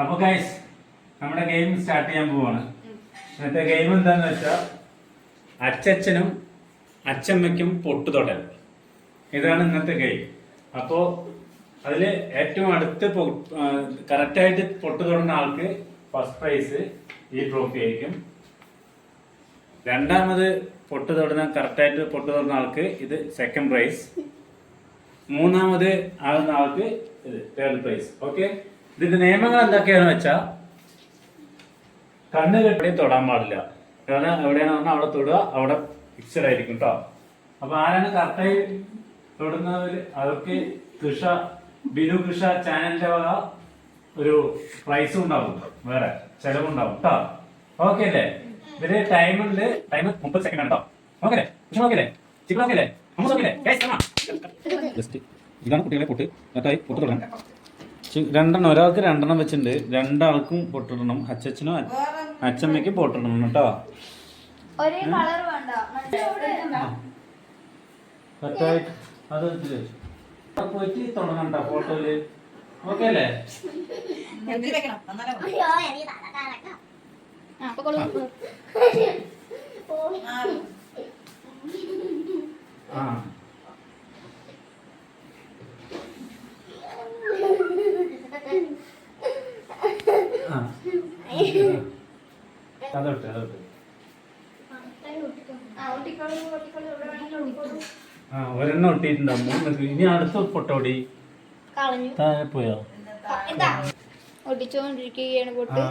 അപ്പൊ ഗൈസ് നമ്മുടെ game start ചെയ്യാൻ പോവാണ്. ഇന്നത്തെ ഗെയിം എന്താന്ന് വെച്ചാൽ അച്ചച്ചനും അച്ചമ്മയ്ക്കും പൊട്ടുതൊടൽ. ഇതാണ് ഇന്നത്തെ ഗെയിം അപ്പോ അതിൽ ഏറ്റവും അടുത്ത് കറക്റ്റായിട്ട് പൊട്ടു തൊടുന്ന ആൾക്ക് ഫസ്റ്റ് പ്രൈസ് ഈ ട്രോഫി ആയിരിക്കും. രണ്ടാമത് പൊട്ട് തൊടുന്ന കറക്റ്റായിട്ട് പൊട്ട് തൊടുന്ന ആൾക്ക് ഇത് സെക്കൻഡ് പ്രൈസ് മൂന്നാമത് ആകുന്ന ആൾക്ക് ഇത് തേർഡ് പ്രൈസ് ഓക്കെ ഇതിന്റെ നിയമങ്ങൾ എന്തൊക്കെയാണെന്ന് വെച്ചാൽ കണ്ണ് കെട്ടി തൊടാൻ പാടില്ല. കാരണം എവിടെയാണ് പറഞ്ഞാൽ അവിടെ തൊടുക അവിടെ ഫിക്സഡ് ആയിരിക്കും കേട്ടോ അപ്പൊ ആരാണ് കറക്റ്റായി തൊടുന്നവർ അവർക്ക് കൃഷ ബിനു കൃഷ ചാനലിന്റെ വക ഒരു പ്രൈസും ഉണ്ടാവും. വേറെ ചെലവുണ്ടാവും കേട്ടോ ഓക്കെ അല്ലേ? ഇവർ ടൈമുണ്ട് ഉണ്ട്. ടൈം മുപ്പത് സെക്കൻഡ് കേട്ടോ ഓക്കെ ഓക്കെ ചിക്കൻ ഓക്കെ അല്ലേ? ഇതാണ് കുട്ടികളെ പൊട്ട്. മറ്റായി പൊട്ട് തുടങ്ങാം. രണ്ടെണ്ണം ഒരാൾക്ക് രണ്ടെണ്ണം വെച്ചിട്ടുണ്ട്. രണ്ടാൾക്കും പൊട്ടിടണം. അച്ചച്ചനും അച്ഛമ്മയ്ക്ക് പൊട്ടിടണം കേട്ടോ. അത് പോയിട്ട് ഫോട്ടോയിൽ. ഓക്കെ അല്ലേ? ആ. അതൊട്ട് അതൊട്ട് ആ, ഒരെണ്ണം ഒട്ടിയിട്ടുണ്ടാവും ഇനി അടുത്ത പൊട്ടോടി. താഴെ പോയോ? ഒട്ടിച്ചോണ്ടിരിക്കുകയാണ് പൊട്ട്.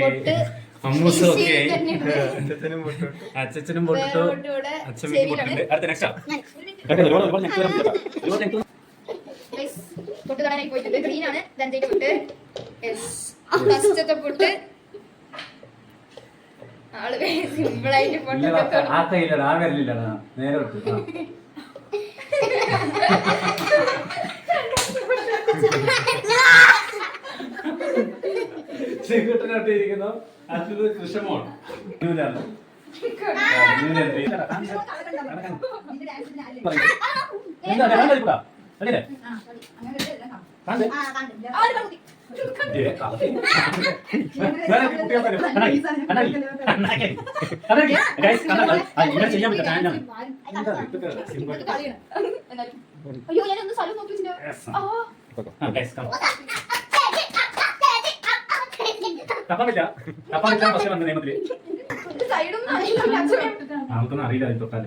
പൊട്ട്. അച്ഛനും പൊട്ടിട്ടു പൊട്ട്. ഇവിടെ അച്ഛമ്മയ്ക്ക് അടുത്ത നെക്സ്റ്റ് പൊട്ട് തൊടാനായി പോയിട്ടുണ്ട്. ഗ്രീൻ ആണ്. രണ്ടായിട്ട് പൊട്ട്. ഫസ്റ്റത്തെ പൊട്ട്. ആൾ സിമ്പിൾ ആയിട്ട് ഫോട്ടോ ആ കയ്യിലടാ ആ വരലില്ലടാ നേരെ വിട്ടു ആ. ചെകുട്ടനായിട്ടിരിക്കുന്നു അടുത്തത് കൃഷ്ണമോൾ. ന്യൂലാണ്. എന്താ, ഞാൻ കളിക്കൂടാ. അയ്യോ ഞാനൊന്ന് സ്ഥലം നോക്കി. തപ്പാൻ പറ്റില്ല പക്ഷേ വന്ന നിയമത്തിൽ. നമുക്കൊന്നും അറിയില്ല തൊട്ടാൽ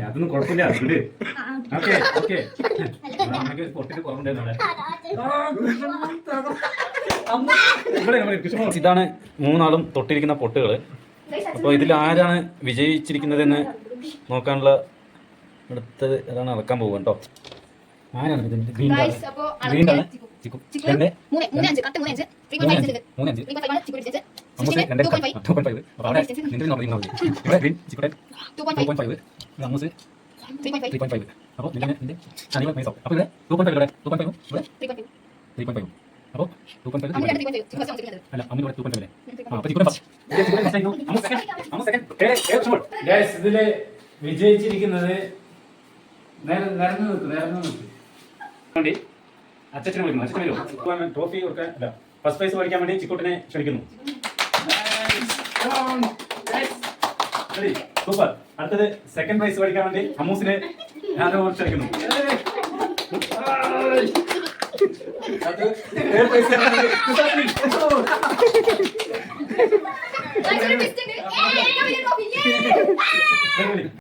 അതൊന്നും കുഴപ്പമില്ല. ഓക്കെ. ഓക്കെ പൊട്ടിട്ട് കുറവുണ്ടായിരുന്നു ഇതാണ് മൂന്നാളും തൊട്ടിരിക്കുന്ന പൊട്ടുകൾ അപ്പോൾ ഇതിൽ ആരാണ് വിജയിച്ചിരിക്കുന്നതെന്ന് നോക്കാനുള്ള അടുത്തത് അതാണ് നടക്കാൻ പോകുക കേട്ടോ ആരാണ് ഇതിന്റെ ഗ്രീൻ ആണ്. ചിക്കു. രണ്ട് മൂന്ന് മൂന്ന് അഞ്ച് കറക്റ്റ് മൂന്ന് അഞ്ച് ത്രീ മൂന്ന് പോയിന്റ് അഞ്ച് ഫൈവ് മൂന്ന് അഞ്ച് ത്രീ പോയിന്റ് ഫൈവ് ആണ് ചിക്കു പിടിച്ചത് അമ്മൂസ് രണ്ട് two point five two point five അപ്പോൾ അവിടെ നിന്റെ നോർമൽ നോക്കി ഇവിടെ green chicken two two point point five five അമ്മൂസ് ത്രീ പോയിന്റ് ഫൈവ് അപ്പോൾ നിന്റെ നിന്റെ അനിമൽ മൈസോ അപ്പോൾ ഇവിടെ ടു പോയിന്റ് ഫൈവ് ഇവിടെ ടു പോയിന്റ് ഫൈവ് ഇവിടെ ത്രീ പോയിന്റ് ഫൈവ് അപ്പോൾ ടു പോയിന്റ് ഫൈവ് രണ്ട് ത്രീ പോയിന്റ് ഫൈവ് ചിക്കു ഫസ്റ്റ് അല്ല അമ്മ ഇവിടെ ടു പോയിന്റ് ഫൈവ് അപ്പോൾ ഇതിൽ വിജയിച്ചിരിക്കുന്നത് നിരന്ന് നിൽക്കും നിരന്ന് നിൽക്കും. വേണ്ടി അച്ഛനെ വിളിക്കുന്നു. അച്ഛനെ ട്രോഫി കൊടുക്കാൻ അല്ല ഫസ്റ്റ് പ്രൈസ് മേടിക്കാൻ വേണ്ടി ചിക്കോട്ടിനെ ക്ഷണിക്കുന്നു. സൂപ്പർ അടുത്തത് സെക്കൻഡ് പ്രൈസ് മേടിക്കാൻ വേണ്ടി അമ്മൂസിനെ ഞാൻ ക്ഷണിക്കുന്നു അടുത്തത് third prize